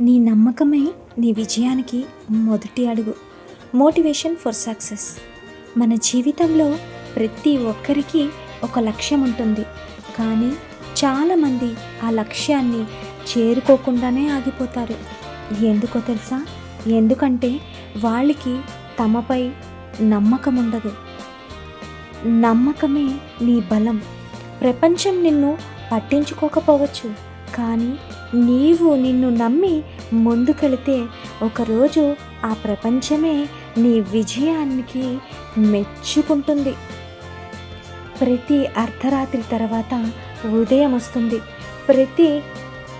నీ నమ్మకమే నీ విజయానికి మొదటి అడుగు. మోటివేషన్ ఫర్ సక్సెస్ మన జీవితంలో ప్రతి ఒక్కరికి ఒక లక్ష్యం ఉంటుంది. కానీ చాలామంది ఆ లక్ష్యాన్ని చేరుకోకుండానే ఆగిపోతారు. ఎందుకో తెలుసా? ఎందుకంటే వాళ్ళకి తమపై నమ్మకం ఉండదు. నమ్మకమే నీ బలం. ప్రపంచం నిన్ను పట్టించుకోకపోవచ్చు. కానీ నీవు నిన్ను నమ్మి ముందుకెళితే ఒకరోజు ఆ ప్రపంచమే నీ విజయానికి మెచ్చుకుంటుంది. ప్రతి అర్ధరాత్రి తర్వాత ఉదయం వస్తుంది. ప్రతి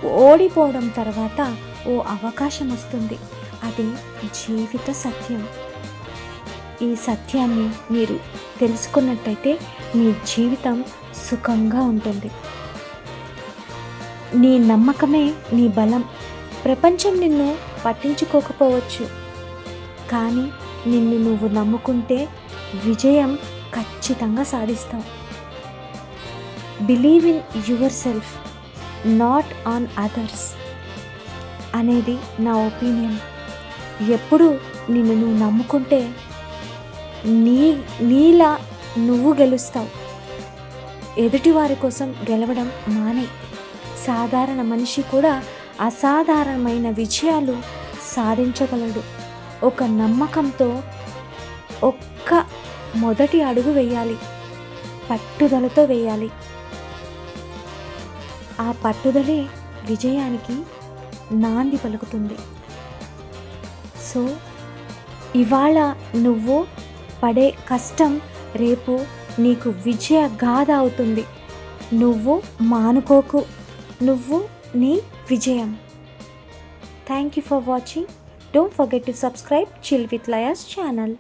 ఓడిపోవడం తర్వాత ఓ అవకాశం వస్తుంది. అది జీవిత సత్యం. ఈ సత్యాన్ని మీరు తెలుసుకున్నట్టయితే మీ జీవితం సుఖంగా ఉంటుంది. నీ నమ్మకమే నీ బలం. ప్రపంచం నిన్ను పట్టించుకోకపోవచ్చు. కానీ నిన్ను నువ్వు నమ్ముకుంటే విజయం ఖచ్చితంగా సాధిస్తావు. Believe in yourself not on others అనేది నా ఒపీనియన్ ఎప్పుడు నిన్ను నువ్వు నమ్ముకుంటే నీ నీలా నువ్వు గెలుస్తావు. ఎదుటివారి కోసం గెలవడం మానే. సాధారణ మనిషి కూడా అసాధారణమైన విజయాలు సాధించగలడు. ఒక నమ్మకంతో ఒక్క మొదటి అడుగు వేయాలి. పట్టుదలతో వేయాలి. ఆ పట్టుదలే విజయానికి నాంది పలుకుతుంది. సో ఇవాళ నువ్వు పడే కష్టం రేపు నీకు విజయ గాథ అవుతుంది. నువ్వు మానుకోకు. నువ్వు నీ విజయం. Thank you for watching don't forget to subscribe chill with Laya's channel